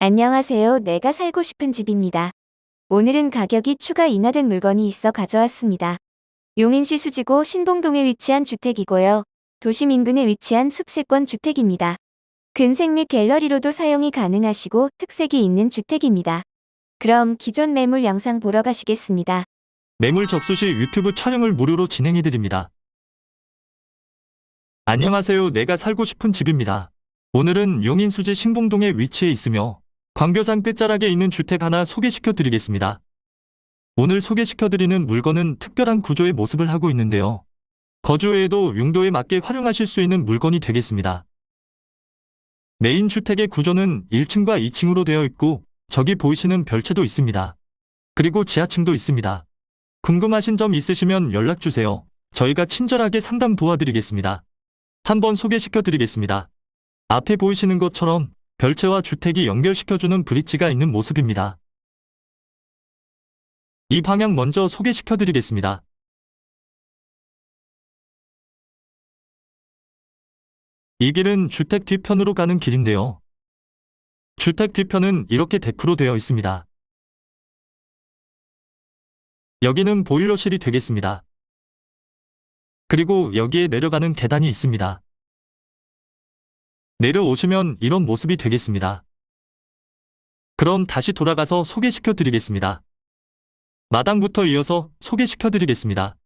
안녕하세요. 내가 살고 싶은 집입니다. 오늘은 가격이 추가 인하된 물건이 있어 가져왔습니다. 용인시 수지구 신봉동에 위치한 주택이고요. 도심 인근에 위치한 숲세권 주택입니다. 근색 및 갤러리로도 사용이 가능하시고 특색이 있는 주택입니다. 그럼 기존 매물 영상 보러 가시겠습니다. 매물 접수 시 유튜브 촬영을 무료로 진행해 드립니다. 안녕하세요. 내가 살고 싶은 집입니다. 오늘은 용인 수지 신봉동에 위치해 있으며 광교산 끝자락에 있는 주택 하나 소개시켜 드리겠습니다. 오늘 소개시켜 드리는 물건은 특별한 구조의 모습을 하고 있는데요. 거주 후에도 용도에 맞게 활용하실 수 있는 물건이 되겠습니다. 메인 주택의 구조는 1층과 2층으로 되어 있고 저기 보이시는 별채도 있습니다. 그리고 지하층도 있습니다. 궁금하신 점 있으시면 연락주세요. 저희가 친절하게 상담 도와드리겠습니다. 한번 소개시켜 드리겠습니다. 앞에 보이시는 것처럼 별채와 주택이 연결시켜주는 브릿지가 있는 모습입니다. 이 방향 먼저 소개시켜 드리겠습니다. 이 길은 주택 뒤편으로 가는 길인데요. 주택 뒤편은 이렇게 데크로 되어 있습니다. 여기는 보일러실이 되겠습니다. 그리고 여기에 내려가는 계단이 있습니다. 내려오시면 이런 모습이 되겠습니다. 그럼 다시 돌아가서 소개시켜 드리겠습니다. 마당부터 이어서 소개시켜 드리겠습니다.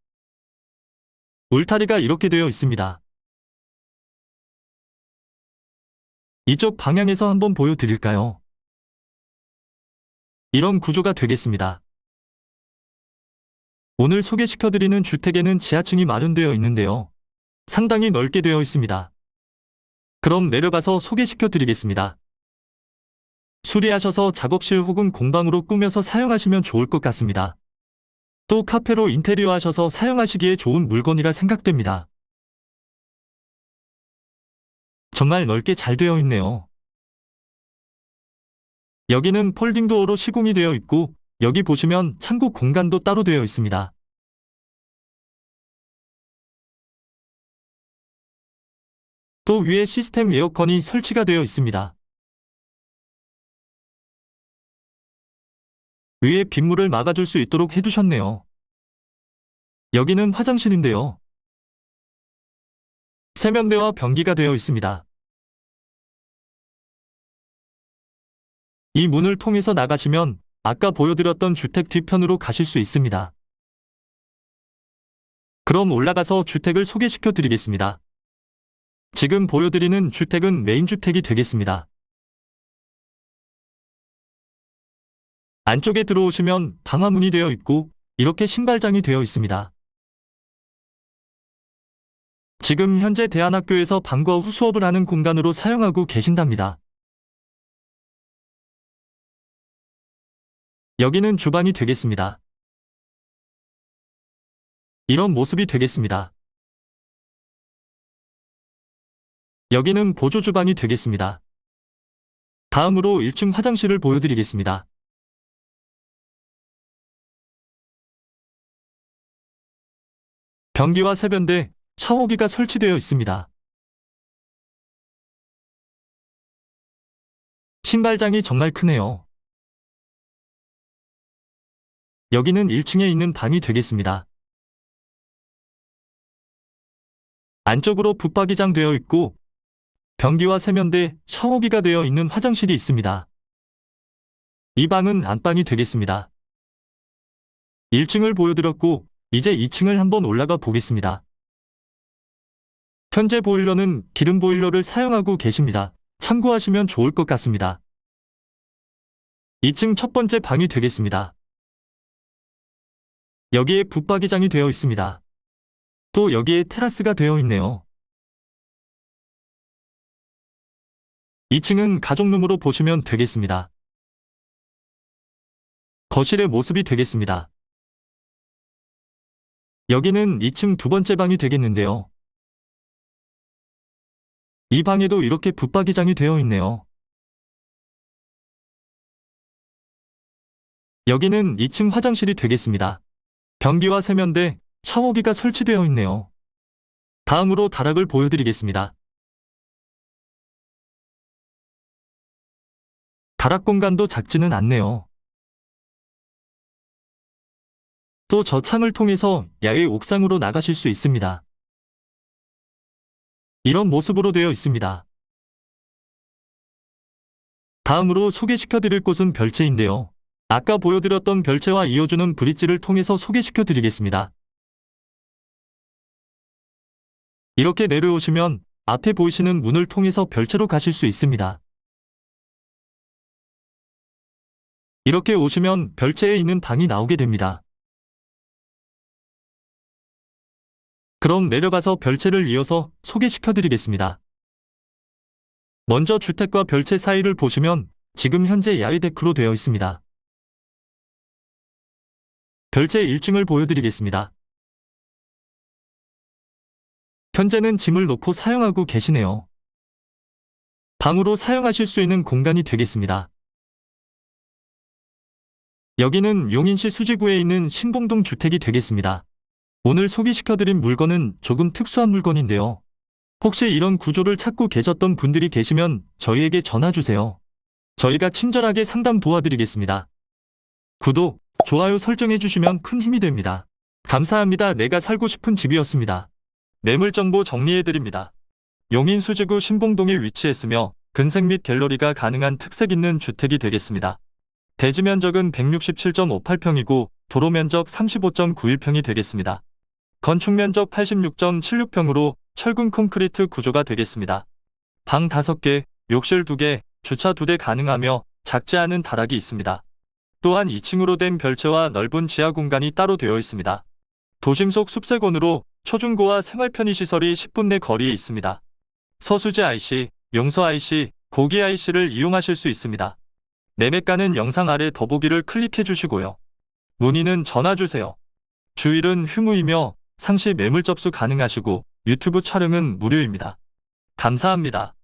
울타리가 이렇게 되어 있습니다. 이쪽 방향에서 한번 보여드릴까요? 이런 구조가 되겠습니다. 오늘 소개시켜드리는 주택에는 지하층이 마련되어 있는데요. 상당히 넓게 되어 있습니다. 그럼 내려가서 소개시켜 드리겠습니다. 수리하셔서 작업실 혹은 공방으로 꾸며서 사용하시면 좋을 것 같습니다. 또 카페로 인테리어 하셔서 사용하시기에 좋은 물건이라 생각됩니다. 정말 넓게 잘 되어 있네요. 여기는 폴딩 도어로 시공이 되어 있고 여기 보시면 창고 공간도 따로 되어 있습니다. 또 위에 시스템 에어컨이 설치가 되어 있습니다. 위에 빗물을 막아줄 수 있도록 해두셨네요. 여기는 화장실인데요. 세면대와 변기가 되어 있습니다. 이 문을 통해서 나가시면 아까 보여드렸던 주택 뒤편으로 가실 수 있습니다. 그럼 올라가서 주택을 소개시켜 드리겠습니다. 지금 보여드리는 주택은 메인 주택이 되겠습니다. 안쪽에 들어오시면 방화문이 되어 있고 이렇게 신발장이 되어 있습니다. 지금 현재 대안학교에서 방과 후 수업을 하는 공간으로 사용하고 계신답니다. 여기는 주방이 되겠습니다. 이런 모습이 되겠습니다. 여기는 보조 주방이 되겠습니다. 다음으로 1층 화장실을 보여드리겠습니다. 변기와 세변대, 샤워기가 설치되어 있습니다. 신발장이 정말 크네요. 여기는 1층에 있는 방이 되겠습니다. 안쪽으로 붙박이장 되어 있고 변기와 세면대, 샤워기가 되어 있는 화장실이 있습니다. 이 방은 안방이 되겠습니다. 1층을 보여드렸고 이제 2층을 한번 올라가 보겠습니다. 현재 보일러는 기름 보일러를 사용하고 계십니다. 참고하시면 좋을 것 같습니다. 2층 첫 번째 방이 되겠습니다. 여기에 붙박이장이 되어 있습니다. 또 여기에 테라스가 되어 있네요. 2층은 가족룸으로 보시면 되겠습니다. 거실의 모습이 되겠습니다. 여기는 2층 두 번째 방이 되겠는데요. 이 방에도 이렇게 붙박이장이 되어 있네요. 여기는 2층 화장실이 되겠습니다. 변기와 세면대, 샤워기가 설치되어 있네요. 다음으로 다락을 보여드리겠습니다. 다락 공간도 작지는 않네요. 또 저 창을 통해서 야외 옥상으로 나가실 수 있습니다. 이런 모습으로 되어 있습니다. 다음으로 소개시켜 드릴 곳은 별채인데요. 아까 보여드렸던 별채와 이어주는 브릿지를 통해서 소개시켜 드리겠습니다. 이렇게 내려오시면 앞에 보이시는 문을 통해서 별채로 가실 수 있습니다. 이렇게 오시면 별채에 있는 방이 나오게 됩니다. 그럼 내려가서 별채를 이어서 소개시켜 드리겠습니다. 먼저 주택과 별채 사이를 보시면 지금 현재 야외 데크로 되어 있습니다. 별채 1층을 보여드리겠습니다. 현재는 짐을 놓고 사용하고 계시네요. 방으로 사용하실 수 있는 공간이 되겠습니다. 여기는 용인시 수지구에 있는 신봉동 주택이 되겠습니다. 오늘 소개시켜드린 물건은 조금 특수한 물건인데요. 혹시 이런 구조를 찾고 계셨던 분들이 계시면 저희에게 전화주세요. 저희가 친절하게 상담 도와드리겠습니다. 구독, 좋아요 설정해주시면 큰 힘이 됩니다. 감사합니다. 내가 살고 싶은 집이었습니다. 매물 정보 정리해드립니다. 용인 수지구 신봉동에 위치했으며 근생 및 갤러리가 가능한 특색 있는 주택이 되겠습니다. 대지 면적은 167.58평이고 도로 면적 35.91평이 되겠습니다. 건축 면적 86.76평으로 철근 콘크리트 구조가 되겠습니다. 방 5개, 욕실 2개, 주차 2대 가능하며 작지 않은 다락이 있습니다. 또한 2층으로 된 별채와 넓은 지하 공간이 따로 되어 있습니다. 도심 속 숲세권으로 초중고와 생활 편의시설이 10분 내 거리에 있습니다. 서수지 IC, 용서 IC, 고기 IC를 이용하실 수 있습니다. 매매가는 영상 아래 더보기를 클릭해 주시고요. 문의는 전화 주세요. 주일은 휴무이며 상시 매물 접수 가능하시고 유튜브 촬영은 무료입니다. 감사합니다.